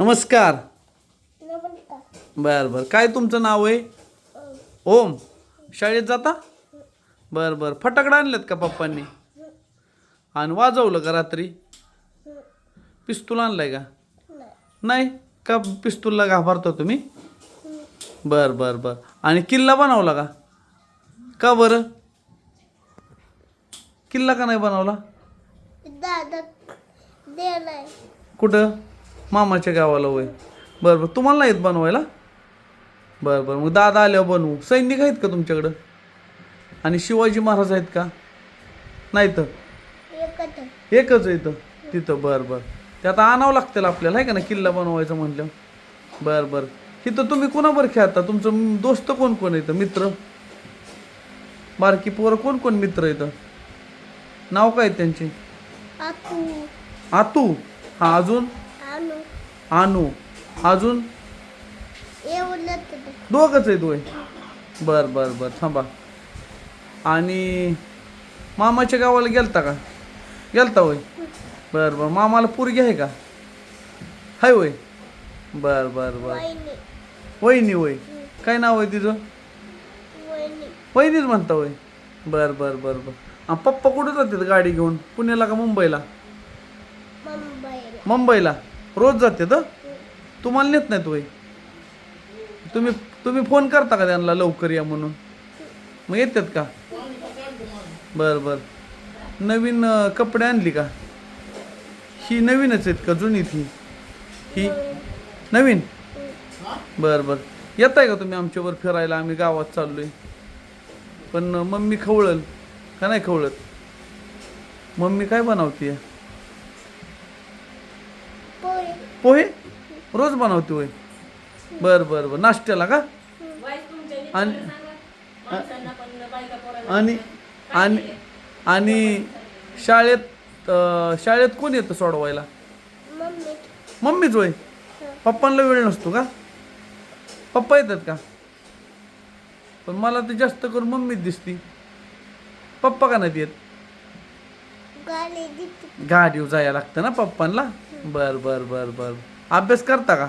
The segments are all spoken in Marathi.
नमस्कार. बर बर. काय तुमचं नाव आहे? ओम. शाळेत जाता? बर बर. फटाकडा आणलेत का पप्पांनी? आणि वाजवलं का रात्री? पिस्तूल आणलाय का? नाही. का पिस्तूलला घाबरतो तुम्ही? बर बर बर. आणि किल्ला बनवला का? का बरं? किल्ला का नाही बनवला? कुठं? मामाच्या गावाला होय बरं बरं तुम्हाला नाही येत बनवायला? बरं बरं मग दादा आल्यावर बनवू. सैनिक आहेत का तुमच्याकडं? आणि शिवाजी महाराज आहेत का? नाही तर? एकच इथं? तिथं बरं बरं. ते आता आणावं लागतील आपल्याला आहे का ना किल्ला बनवायचं म्हटलं बरं बरं. इथं तुम्ही कोणाबरोबर खेळता? तुमचं दोस्त कोण कोण येतं मित्र? बारकी पोरं कोण कोण मित्र येतं नाव काय त्यांचे? आतू. आतू. हा अजून? आणू. अजून? दोघंच आहेत होय बर बर बर. थांबा. आणि मामाच्या गावाला गेलता का? गेलता होय? बर बर. मामाला पोरगी आहे का? हाय होय? बर बर बर. वहिनी होय. काय नाव आहे तिचं? वहिनी वहिनीच म्हणता होय. बर बर बर बर. पप्पा कुठं जातात गाडी घेऊन? पुण्याला का मुंबईला. मुंबईला. रोज जाते तर तुम्हाला नेत नाहीत होय तुम्ही तुम्ही फोन करता का त्यांना लवकर या म्हणून? मग येतात का? बर बर. नवीन कपडे आणली का? ही नवीनच आहेत का जुनी ती? ही नवीन? बर बर. येत आहे का तुम्ही आमच्यावर फिरायला? आम्ही गावात चाललोय. पण मम्मी खवळल का नाही खवळत? मम्मी काय बनवते पोहे? रोज बनवते होय. बर बर बर. नाश्त्याला का? आणि आणि आणि आणि शाळेत शाळेत कोण येतं सोडवायला? मम्मी मम्मीच होय? पप्पांना वेळ नसतो का? पप्पा येतात का? पण मला तर जास्त करून मम्मीच दिसती. पप्पा का नाही येत? गाडी दिसते गाडीवर जायला लागतं ना पप्पांना बर बर बर बर. अभ्यास करता का?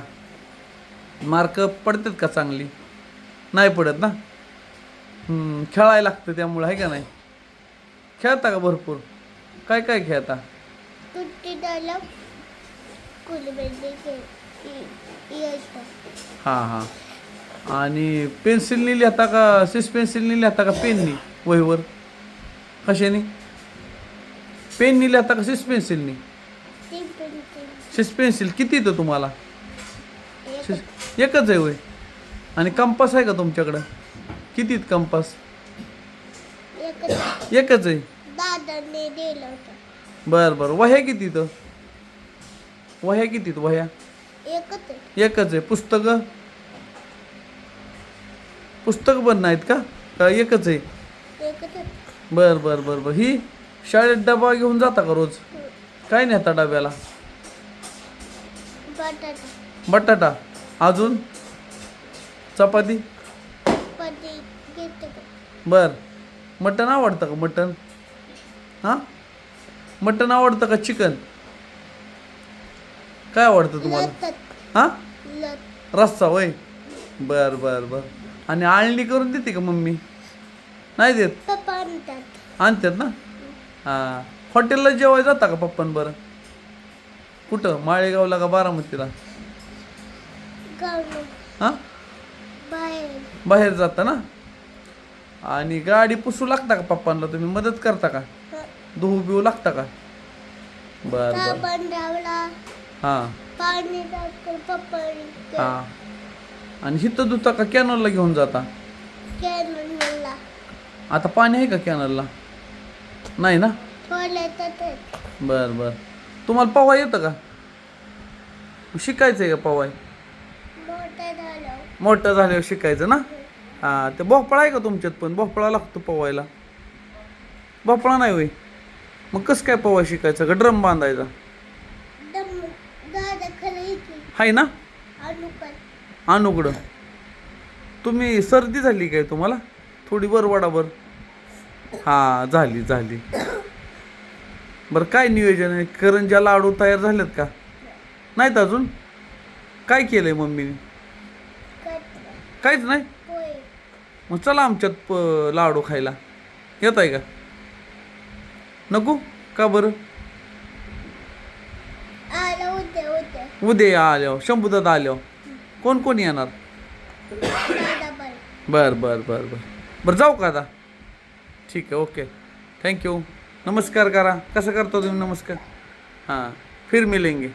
मार्क पडतात का चांगली? नाही पडत ना? खेळायला लागतं त्यामुळं आहे का नाही? खेळता का भरपूर? काय काय खेळता? हां हां. आणि पेन्सिलनी लिहता का सिस पेन्सिलनी लिहता का पेननी वहीवर? कशाने? पेननी लिहता का सिस पेन्सिलनी ती पेन्सिल किती येतं तुम्हाला? एक शिस- एकच आहे होय? आणि कंपास आहे का तुमच्याकडं? किती आहेत कंपास? एकच एकच आहे? दादाने दिलं होतं. बर बर. वह्या किती तर वह्या किती वह्या? एकच आहे. एकच आहे. पुस्तकं? पुस्तक पण नाहीत का? का एकच आहे? एकच आहे. बर बर बर बर. ही? शाळेत डबा घेऊन जाता का रोज? काय नेता डब्याला? बटाटा. बटाटा. अजून? चपाती? पती घेते का बर. मटण आवडतं का मटण? हां? मटण आवडतं का चिकन? काय आवडतं तुम्हाला? हां? रस्सा वय बर बर बर. आणि आळणी करून देते का मम्मी? नाही देत? पप्पा आणतात. आणतात ना? हां. हॉटेलला जेवाय जाता का पप्पन बरं? कुठं? माळेगावला का बारामतीला? हां? बाहेर. बाहेर जाता ना? आणि गाडी पुसू लागता का पप्पांना तुम्ही? मदत करता का? धुवू बिवू लागता का? बर हां. हां. आणि हिथं धुता का कॅनलला घेऊन जाता? आता पाणी आहे का कॅनलला? नाही ना? बर बर. तुम्हाला पवाय येतं का? शिकायचं आहे का पवाय? मोठं झालं. मोठं झाल्यावर शिकायचं ना? हां ते भोपळा आहे का तुमच्यात पण? भोपळा लागतो पवायला. भोपळा नाही होय. मग कसं काय पवाय शिकायचं? का ड्रम बांधायचा? आहे ना? अनुकडं तुम्ही सर्दी झाली काय तुम्हाला? थोडी बरवाडाभर हां झाली झाली. बरं काय नियोजन आहे? करंजा लाडू तयार झालेत का? नाहीत अजून? काय केलंय मम्मीने? कट काहीच नाही? मग चला आमच्यात प- लाडू खायला. येत आहे का? नको? का बरं? उद्या आल्यावर. शंभूदादा आल्यावर. कोण कोण येणार? बर बर बर बर. बरं जाऊ का आता? ठीक आहे ओके थँक्यू नमस्कार करा कसं करता तुम्ही नमस्कार? हां फिर मिलेंगे.